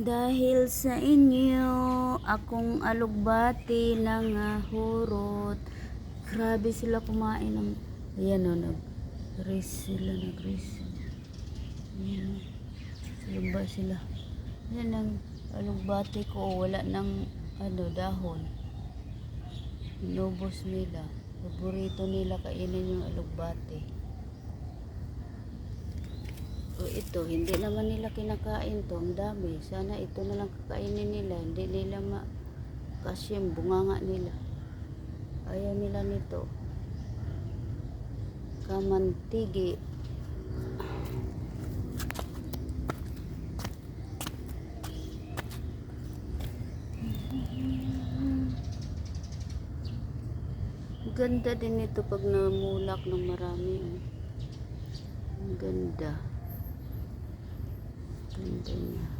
Dahil sa inyo, akong alugbati nangahurot. Grabe sila kumain ng... Ayan o, nag-race sila, nag-race. Ayan sila. Ayan ang alugbati ko, wala ng ano, dahon. Inubos nila. Paborito nila kainin yung alugbati. O ito, hindi naman nila kinakain to. Ang dami. Sana ito na lang kakainin nila. Hindi nila ma... Kasi yung bunganga nila. Ayaw nila nito. Kamantigi. Ganda din ito pag namulak ng marami. oh. Ang ganda. Ganda niya.